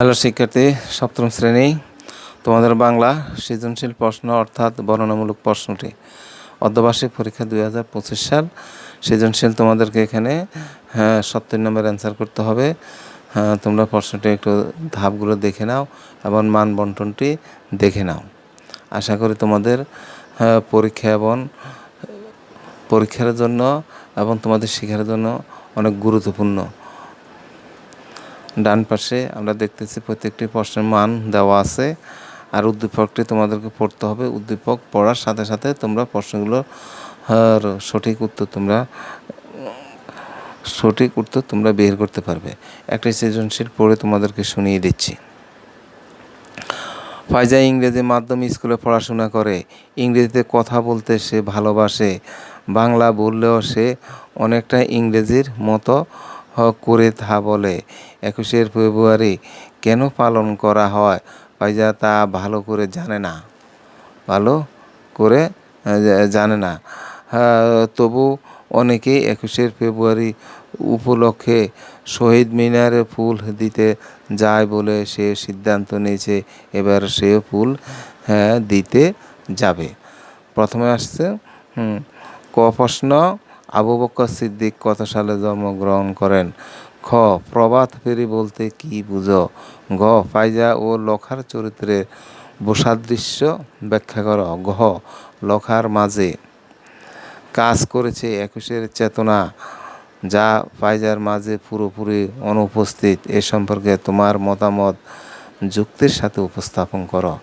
Hello শিক্ষার্থী সপ্তম শ্রেণি তোমাদের বাংলা সৃজনশীল প্রশ্ন অর্থাৎ বর্ণনামূলক প্রশ্নটি। অর্ধবার্ষিক পরীক্ষা দুই হাজার পঁচিশ সাল। সৃজনশীল তোমাদেরকে এখানে হ্যাঁ সত্তর নম্বর অ্যান্সার করতে হবে। হ্যাঁ তোমরা প্রশ্নটি একটু ধাপগুলো দেখে নাও এবং মান বন্টনটি দেখে নাও। আশা করি তোমাদের হ্যাঁ, পরীক্ষা এবং পরীক্ষার জন্য এবং তোমাদের শেখার জন্য অনেক গুরুত্বপূর্ণ। ডান পাশে আমরা দেখতেছি প্রত্যেকটি প্রশ্নের মান দেওয়া আছে। আর উদ্দীপকটি তোমাদেরকে পড়তে হবে। উদ্দীপক পড়ার সাথে সাথে তোমরা প্রশ্নগুলো আর সঠিক উত্তর তোমরা, সঠিক উত্তর তোমরা বের করতে পারবে। একটা সৃজনশীল পড়ে তোমাদেরকে শুনিয়ে দিচ্ছি। ফাইজা ইংরেজি মাধ্যম স্কুলে পড়াশোনা করে। ইংরেজিতে কথা বলতে সে ভালোবাসে। বাংলা বললেও সে অনেকটা ইংরেজির মতো করে তা বলে, একুশের ফেব্রুয়ারি কেন পালন করা হয়? ফাইজা তা ভালো করে জানে না। ভালো করে জানে না। তবু অনেকেই একুশের ফেব্রুয়ারি উপলক্ষে শহীদ মিনারে ফুল দিতে যায় বলে সে সিদ্ধান্ত নিয়েছে। এবার সে ফুল হ্যাঁ দিতে যাবে। প্রথমে আসছে ক প্রশ্ন আবু বকর সিদ্দিক কত সালে জন্মগ্রহণ করেন। খ প্রভাত ফেরি বলতে কি বুঝো? ঘ, ফাইজা ও লখার চরিত্রে বসাদৃশ্য ব্যাখ্যা করো। ঘ, লখার মাঝে কাজ করেছে একুশের চেতনা, যা ফাইজার মাঝে পুরোপুরি অনুপস্থিত। এ সম্পর্কে তোমার মতামত যুক্তির সাথে উপস্থাপন করো।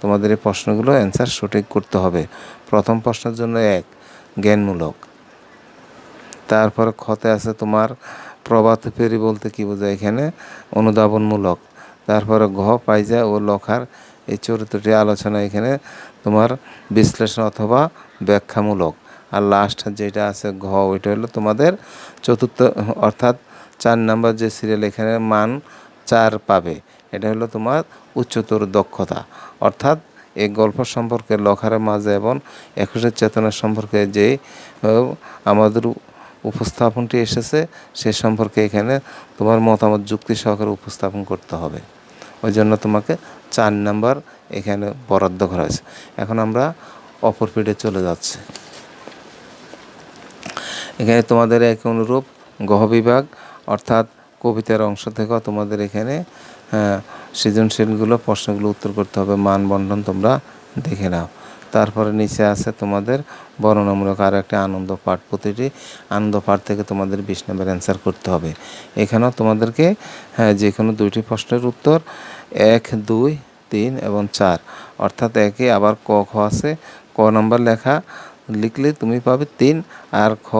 তোমাদের এই প্রশ্নগুলো অ্যান্সার সঠিক করতে হবে। প্রথম প্রশ্নের জন্য এক, জ্ঞানমূলক। তারপরে ক্ষতে আছে তোমার প্রভাত ফেরি বলতে কি বোঝায় এখানে? অনুধাবনমূলক। তারপরে ঘ পাইজা ও লখার এই চরিত্রটি আলোচনা এখানে তোমার বিশ্লেষণ অথবা ব্যাখ্যামূলক। আর লাস্ট যেটা আছে ঘ, ওইটা হলো তোমাদের চতুর্থ, অর্থাৎ চার নাম্বার যে সিরিয়াল এখানে মান চার পাবে, এটা হলো তোমার উচ্চতর দক্ষতা। অর্থাৎ এই গল্প সম্পর্কে লখারের মাঝে এবং একুশের চেতনা সম্পর্কে যে আমাদের উপস্থাপনটি এসেছে সে সম্পর্কে এখানে তোমার মতামত যুক্তি সহকারে উপস্থাপন করতে হবে। ওই জন্য তোমাকে চার নাম্বার এখানে বরাদ্দ করা হয়েছে। এখন আমরা অপর পিঠে চলে যাচ্ছি। এখানে তোমাদের এক অনুরূপ গহ বিভাগ অর্থাৎ কবিতার অংশ থেকেও তোমাদের এখানে আহ, সৃজনশীলগুলো প্রশ্নগুলো উত্তর করতে হবে মান তোমরা দেখে নাও। তারপরে নিচে আছে তোমাদের বর্ণনামূলক আর একটা আনন্দ পাঠ। প্রতিটি আনন্দ পাঠ থেকে তোমাদের বিশ নম্বর অ্যান্সার করতে হবে। এখানেও তোমাদেরকে হ্যাঁ যে কোনো দুইটি প্রশ্নের উত্তর, এক, দুই, তিন এবং চার। অর্থাৎ একে আবার ক, খ আছে। ক নম্বর লেখা, লিখলে তুমি পাবে তিন আর খ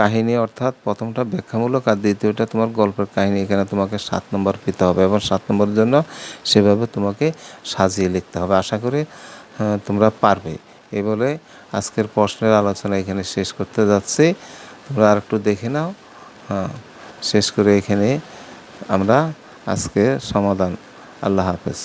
কাহিনী অর্থাৎ প্রথমটা ব্যাখ্যামূলক আর দ্বিতীয়টা তোমার গল্পের কাহিনী। এখানে তোমাকে সাত নম্বর পেতে হবে এবং সাত নম্বরের জন্য সেভাবে তোমাকে সাজিয়ে লিখতে হবে। আশা করি তোমরা পারবে। এই বলে আজকের প্রশ্নের আলোচনা এখানে শেষ করতে যাচ্ছি। তোমরা আর একটু দেখে নাও। হ্যাঁ শেষ করে এখানে আমরা আজকে সমাধান। আল্লাহ হাফেজ।